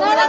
ধরে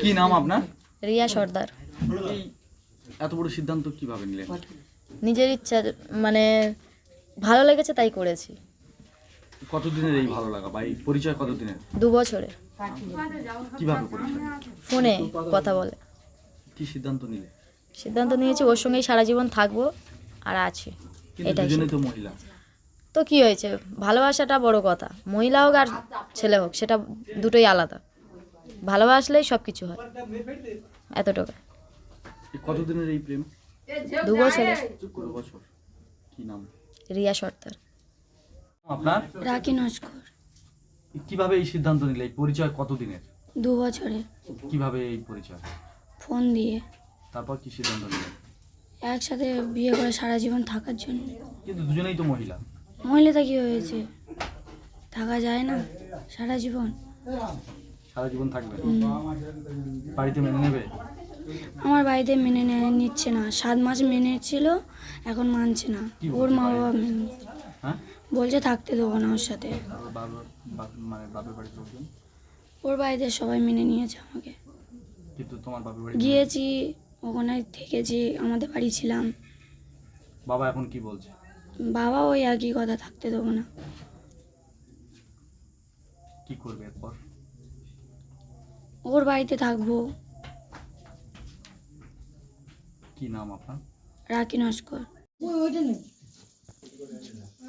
কি নাম আপনার? রিয়া সর্দার। এত বড় সিদ্ধান্ত কীভাবে নিলেন? নিজের ইচ্ছা মানে ভালো লেগেছে তাই করেছি। কতদিনের এই ভালো লাগা বা এই পরিচয় কতদিনের? দু বছরে কীভাবে পরিচয়? ফোনে কথা বলে। কি সিদ্ধান্ত নিলে? সিদ্ধান্ত নিয়েছি ওর সঙ্গেই সারা জীবন থাকব আর আছে। এটাই তো মহিলা। তো কি হয়েছে? ভালোবাসাটা বড় কথা। মহিলা হোক আর ছেলে হোক সেটা দুটোই আলাদা। ভালোবাসলেই সব কিছু হয়। এতটুকু। এই কতদিনের এই প্রেম? দু কি নাম? রিয়া সর্দার। আপনার? রাখি নস্কর কীভাবে এই সিদ্ধান্ত নিলে? এই পরিচয় কতদিনের? দু বছরে। কীভাবে এই পরিচয়? ফোন দিয়ে। তারপর কি সিদ্ধান্ত নিলেন একসাথে বিয়ে করে সারা জীবন থাকার জন্য। কিন্তু দুজনেই তো মহিলা। মহিলাটা কি হয়েছে? থাকা যায় না সারা জীবন। সারা জীবন থাকবে? বাড়িতে মেনে নেবে? আমার বাড়িতে মেনে নেয় নিচ্ছে না। সাত মাস মেনে ছিল এখন মানছে না। ওর মা বাবা মেনে হ্যাঁ? বলছে থাকতে দেবো না ওর সাথে। মানে ওর বাড়িতে সবাই মেনে নিয়েছে আমাকে। কিন্তু তোমার বাপের বাড়ি গিয়েছি ওখানে থেকেছি আমাদের বাড়ি ছিলাম। বাবা এখন কি বলছে? বাবা ওই একই কথা থাকতে দেবো না। কি করবে এরপর? ওর বাড়িতে থাকব। কি নাম আপনার? রাখি নস্কর।